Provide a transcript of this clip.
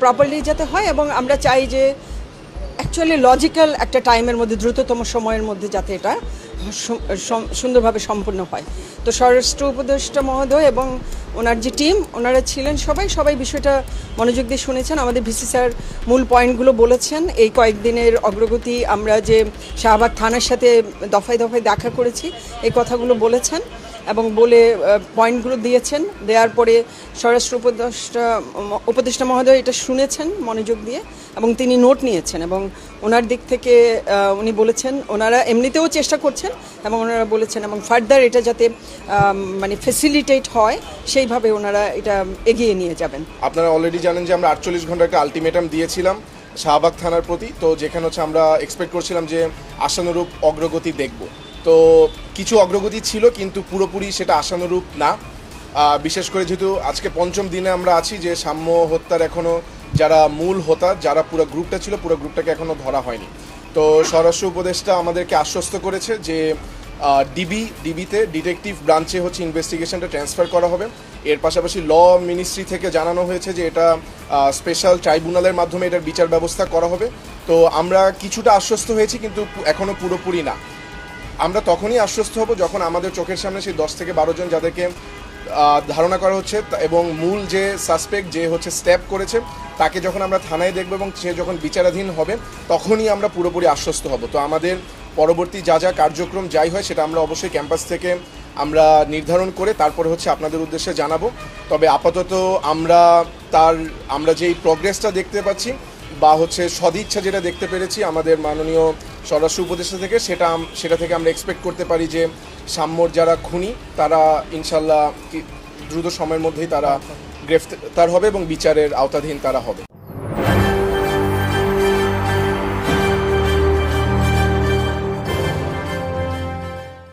Properly যাতে হয় এবং আমরা চাই যে অ্যাকচুয়ালি লজিক্যাল একটা টাইমের মধ্যে, দ্রুততম সময়ের মধ্যে যাতে এটা সুন্দরভাবে সম্পন্ন হয়। তো স্বরাষ্ট্র উপদেষ্টা মহোদয় এবং ওনার যে টিম ওনারা ছিলেন সবাই সবাই বিষয়টা মনোযোগ দিয়ে শুনেছেন। আমাদের ভিসি স্যার মূল পয়েন্টগুলো বলেছেন। এই কয়েকদিনের অগ্রগতি আমরা যে শাহবাগ থানার সাথে দফায় দফায় দেখা করেছি, এই কথাগুলো বলেছেন। এবং বলে পয়েন্টগুলো দিয়েছেন। দেওয়ার পরে স্বরাষ্ট্র উপদেষ্টা উপদেষ্টা মহোদয় এটা শুনেছেন মনোযোগ দিয়ে এবং তিনি নোট নিয়েছেন এবং ওনার দিক থেকে উনি বলেছেন, ওনারা এমনিতেও চেষ্টা করছেন এবং ওনারা বলেছেন এবং ফার্দার এটা যাতে মানে ফেসিলিটেট হয়, সেইভাবে ওনারা এটা এগিয়ে নিয়ে যাবেন। আপনারা অলরেডি জানেন যে আমরা আটচল্লিশ ঘণ্টা একটা আলটিমেটাম দিয়েছিলাম শাহবাগ থানার প্রতি। তো যেখানে হচ্ছে আমরা এক্সপেক্ট করছিলাম যে আশানুরূপ অগ্রগতি দেখব। তো কিছু অগ্রগতি ছিল, কিন্তু পুরোপুরি সেটা আশানুরূপ না। বিশেষ করে যেহেতু আজকে পঞ্চম দিনে আমরা আছি যে সাম্য হত্যার এখনও যারা মূল হোতা, যারা পুরো গ্রুপটা ছিল, পুরো গ্রুপটাকে এখনও ধরা হয়নি। তো স্বরাষ্ট্র উপদেষ্টা আমাদেরকে আশ্বস্ত করেছে যে ডিবি, ডিবিতে ডিটেকটিভ ব্রাঞ্চে হচ্ছে ইনভেস্টিগেশনটা ট্রান্সফার করা হবে। এর পাশাপাশি ল মিনিস্ট্রি থেকে জানানো হয়েছে যে এটা স্পেশাল ট্রাইব্যুনালের মাধ্যমে এটার বিচার ব্যবস্থা করা হবে। তো আমরা কিছুটা আশ্বস্ত হয়েছি, কিন্তু এখনও পুরোপুরি না। আমরা তখনই আশ্বস্ত হব যখন আমাদের চোখের সামনে সেই দশ থেকে বারো জন যাদেরকে ধারণা করা হচ্ছে এবং মূল যে সাসপেক্ট যে হচ্ছে স্ট্যাপ করেছে, তাকে যখন আমরা থানায় দেখব এবং সে যখন বিচারাধীন হবে, তখনই আমরা পুরোপুরি আশ্বস্ত হব। তো আমাদের পরবর্তী যা যা কার্যক্রম যাই হয়, সেটা আমরা অবশ্যই ক্যাম্পাস থেকে আমরা নির্ধারণ করে তারপরে হচ্ছে আপনাদের উদ্দেশ্যে জানাব। তবে আপাতত আমরা তার, আমরা যেই প্রগ্রেসটা দেখতে পাচ্ছি বা হচ্ছে সদিচ্ছা যেটা দেখতে পেরেছি আমাদের মাননীয় স্বরাষ্ট্র উপদেষ্টা থেকে, সেটা সেটা থেকে আমরা এক্সপেক্ট করতে পারি যে সাম্যর যারা খুনি, তারা ইনশাল্লাহ দ্রুত সময়ের মধ্যেই তারা গ্রেফতার হবে এবং বিচারের আওতাধীন তারা হবে।